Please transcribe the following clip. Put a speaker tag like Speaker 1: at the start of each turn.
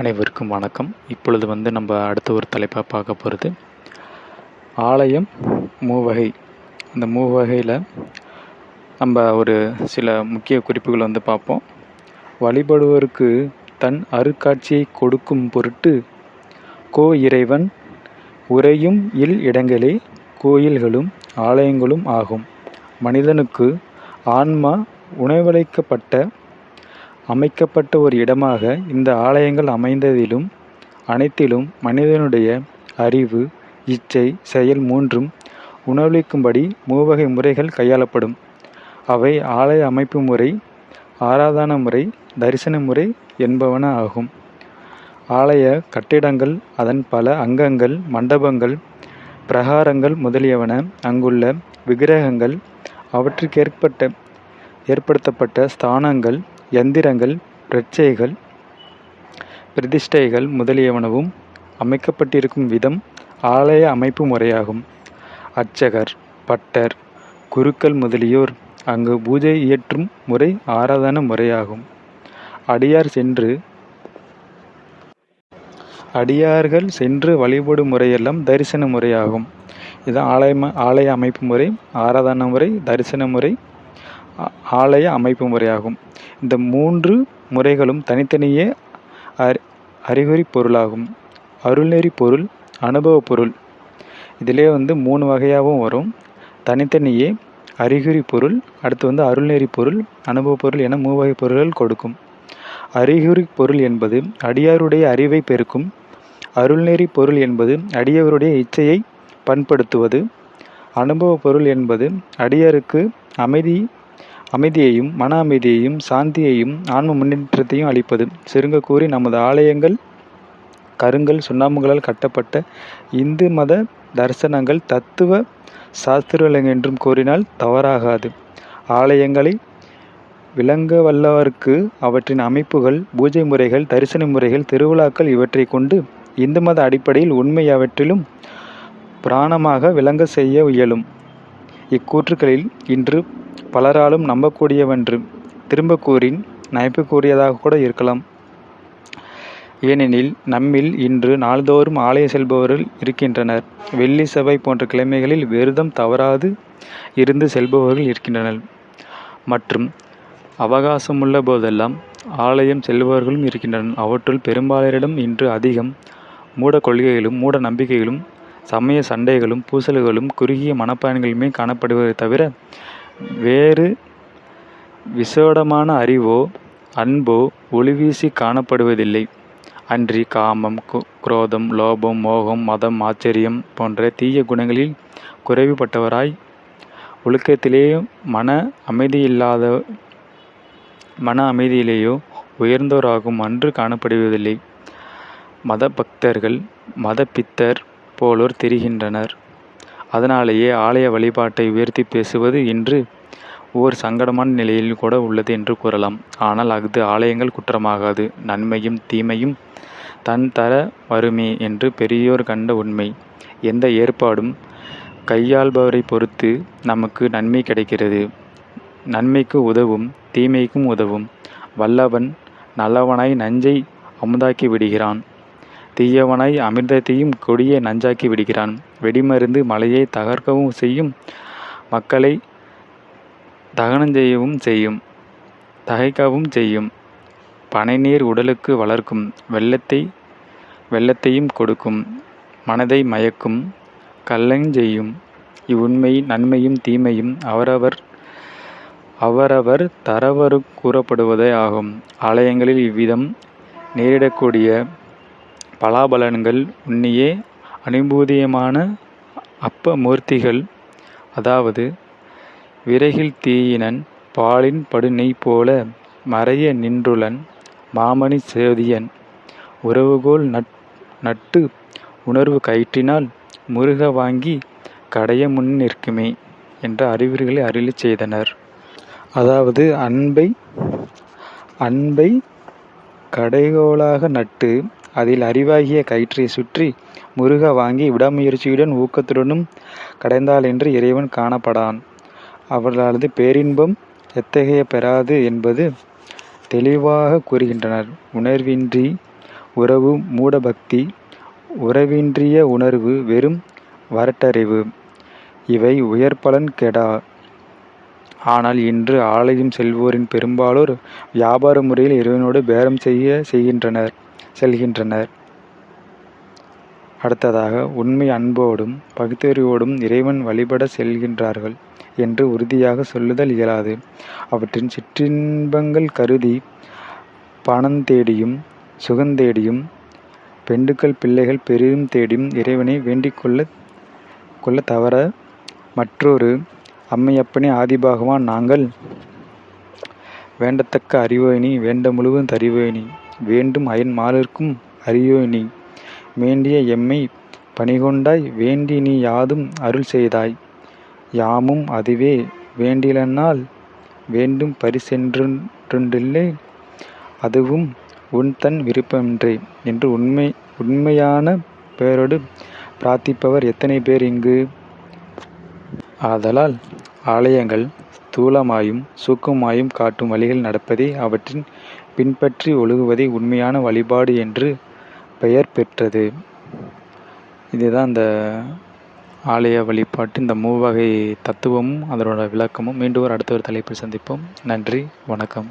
Speaker 1: அனைவருக்கும் வணக்கம். இப்பொழுது வந்து நம்ம அடுத்த ஒரு தலைப்பாக பார்க்க போகிறது ஆலயம் மூவகை. அந்த மூவகையில் நம்ம ஒரு சில முக்கிய குறிப்புகள் வந்து பார்ப்போம். வழிபடுவோருக்கு தன் அருட்காட்சியை கொடுக்கும் பொருட்டு கோ இறைவன் உறையும் இல் இடங்களே கோயில்களும் ஆலயங்களும் ஆகும். மனிதனுக்கு ஆன்மா உணவளிக்கப்பட்ட அமைக்கப்பட்ட ஒரு இடமாக இந்த ஆலயங்கள் அமைந்ததிலும் அனைத்திலும் மனிதனுடைய அறிவு இச்சை செயல் மூன்றும் உணவளிக்கும்படி மூவகை முறைகள் கையாளப்படும். அவை ஆலய அமைப்பு முறை ஆராதன முறை தரிசன முறை என்பவன ஆகும். ஆலய கட்டிடங்கள் அதன் பல அங்கங்கள் மண்டபங்கள் பிரகாரங்கள் முதலியவன அங்குள்ள விக்கிரகங்கள் அவற்றுக்கேற்பட்ட ஏற்படுத்தப்பட்ட ஸ்தானங்கள் யந்திரங்கள் பிரட்சைகள் பிரதிஷ்டைகள் முதலியவனவும் அமைக்கப்பட்டிருக்கும் விதம் ஆலய அமைப்பு முறையாகும். அர்ச்சகர் பட்டர் குருக்கள் முதலியோர் அங்கு பூஜை இயற்றும் முறை ஆராதன முறையாகும். அடியார் சென்று அடியார்கள் சென்று வழிபடும் முறையெல்லாம் தரிசன முறையாகும். இதுதான் ஆலய ஆலய அமைப்பு முறை ஆராதன முறை தரிசன முறை ஆலய அமைப்பு முறையாகும். இந்த மூன்று முறைகளும் தனித்தனியே அறி அறிகுறி பொருளாகும். அருள்நெறி பொருள் அனுபவ பொருள். இதிலே வந்து மூணு வகையாகவும் வரும். தனித்தனியே அறிகுறி பொருள் அடுத்து வந்து அருள்நெறி பொருள் அனுபவ பொருள் என மூவகை பொருள்கள் கொடுக்கும். அறிகுறி பொருள் என்பது அடியாருடைய அறிவை பெருக்கும். அருள்நெறி பொருள் என்பது அடியவருடைய இச்சையை பண்படுத்துவது. அனுபவ பொருள் என்பது அடியாருக்கு அமைதி அமைதியையும் மன அமைதியையும் சாந்தியையும் ஆன்ம முன்னேற்றத்தையும் அளிப்பது. சுருங்க கூறி நமது ஆலயங்கள் கருங்கல் சுண்ணாம்புகளால் கட்டப்பட்ட இந்து மத தரிசனங்கள் தத்துவ சாஸ்திரங்கள் என்றும் கூறினால் தவறாகாது. ஆலயங்களை விளங்க வல்லவர்க்கு அவற்றின் அமைப்புகள் பூஜை முறைகள் தரிசன முறைகள் திருவிழாக்கள் இவற்றை கொண்டு இந்து மத அடிப்படையில் உண்மை அவற்றிலும் பிராணமாக விளங்க செய்ய இயலும். இக்கூற்றுக்களில் இன்று பலராலும் நம்பக்கூடியவென்று திரும்ப கூறின் நயப்புக்குரியதாக கூட இருக்கலாம். ஏனெனில் நம்மில் இன்று நாள்தோறும் ஆலய செல்பவர்கள் இருக்கின்றனர். வெள்ளி சபை போன்ற கிழமைகளில் விரதம் தவறாது இருந்து செல்பவர்கள் இருக்கின்றனர். மற்றும் அவகாசமுள்ள போதெல்லாம் ஆலயம் செல்பவர்களும் இருக்கின்றனர். அவற்றுள் பெரும்பாலரிடம் இன்று அதிகம் மூட கொள்கைகளும் மூட நம்பிக்கைகளும் சமய சண்டைகளும் பூசல்களும் குறுகிய மனப்பயன்களுமே காணப்படுவதை தவிர வேறு விசேடமான அறிவோ அன்போ ஒளிவீசி காணப்படுவதில்லை. அன்றி காமம் குரோதம் லோபம் மோகம் மதம் ஆச்சரியம் போன்ற தீய குணங்களில் குறைவுபட்டவராய் ஒழுக்கத்திலேயோ மன அமைதியில்லாத மன அமைதியிலேயோ உயர்ந்தோராகும் அன்று காணப்படுவதில்லை. மத பக்தர்கள் மத பித்தர் போலோர் தெரிகின்றனர். அதனாலேயே ஆலய வழிபாட்டை உயர்த்தி பேசுவது இன்று ஓர் சங்கடமான நிலையில் கூட உள்ளது என்று கூறலாம். ஆனால் அஃது ஆலயங்கள் குற்றமாகாது. நன்மையும் தீமையும் தன் தர வருமே என்று பெரியோர் கண்ட உண்மை. எந்த ஏற்பாடும் கையாள்பவரை பொறுத்து நமக்கு நன்மை கிடைக்கிறது. நன்மைக்கு உதவும் தீமைக்கும் உதவும். வல்லவன் நல்லவனாய் நஞ்சை அமுதாக்கி விடுகிறான். தீயவனாய் அமிர்தத்தையும் கொடிய நஞ்சாக்கி விடுகிறான். வெடிமருந்து மலையை தகர்க்கவும் செய்யும் மக்களை தகனம் செய்யவும் செய்யும் தகைக்கவும் செய்யும். பனைநீர் உடலுக்கு வளர்க்கும் வெள்ளத்தை வெள்ளத்தையும் கொடுக்கும் மனதை மயக்கும் கல்லஞ்செய்யும் இவ்வுண்மை நன்மையும் தீமையும் அவரவர் அவரவர் தரவரு கூறப்படுவதே ஆகும். ஆலயங்களில் இவ்விதம் நேரிடக்கூடிய பலாபலன்கள் உன்னியே அனுபூதியமான அப்ப மூர்த்திகள் அதாவது விறகில் தீயினன் பாலின் படுநெய் போல மறைய நின்றுளன் மாமணி சேதியன். உறவுகோல் நட் நட்டு உணர்வு கயிற்றினால் முருக வாங்கி கடைய முன் நிற்குமே என்ற அறிவுரைகளை அருளிச் செய்தனர். அதாவது அன்பை அன்பை கடைகோலாக நட்டு அதில் அறிவாகிய கயிற்றை சுற்றி முருக வாங்கி விடாமுயற்சியுடன் ஊக்கத்துடனும் கடைந்தால் என்று இறைவன் காணப்படான். அவர்களது பேரின்பம் எத்தகைய பெறாது என்பது தெளிவாக கூறுகின்றனர். உணர்வின்றி உறவு மூடபக்தி உறவின்றிய உணர்வு வெறும் வரட்டறிவு. இவை உயர்பலன் கெடா. ஆனால் இன்று ஆலயம் செல்வோரின் பெரும்பாலோர் வியாபார முறையில் இறைவனோடு பேரம் செய்ய செய்கின்றனர். செல்கின்றனர். அடுத்ததாக உண்மை அன்போடும் பகுத்தறிவோடும் இறைவன் வழிபட செல்கின்றார்கள் என்று உறுதியாக சொல்லுதல் இயலாது. அவற்றின் சிற்றின்பங்கள் கருதி பணம் தேடியும் சுகந்தேடியும் பெண்டுக்கள் பிள்ளைகள் பெரிதும் தேடியும் இறைவனை வேண்டிக் கொள்ள கொள்ள தவற மற்றொரு அம்மையப்பனே ஆதிபாகவான் நாங்கள். வேண்டத்தக்க அறிவோயினி வேண்ட முழுவதும் தறிவோயினி வேண்டும் அயன் அறியோய் நீ வேண்டிய எம்மை பணிகொண்டாய் வேண்டி நீ யாதும் அருள் செய்தாய். யாமும் அதுவே வேண்டிலனால் வேண்டும் பரிசென்றொன்றில்லை. அதுவும் உன் தன் விருப்பமின்றே என்று உண்மை உண்மையான பெயரோடு பிரார்த்திப்பவர் எத்தனை பேர் இங்கு? ஆதலால் ஆலயங்கள் ஸ்தூலமாயும் சூக்கமாயும் காட்டும் வழிகள் நடப்பதே அவற்றின் பின்பற்றி ஒழுகுவதே உண்மையான வழிபாடு என்று பெயர் பெற்றது. இதுதான் இந்த ஆலய வழிபாட்டு இந்த மூவகை தத்துவமும் அதனோட விளக்கமும். மீண்டும் ஒரு அடுத்த ஒரு தலைப்பில் சந்திப்போம். நன்றி வணக்கம்.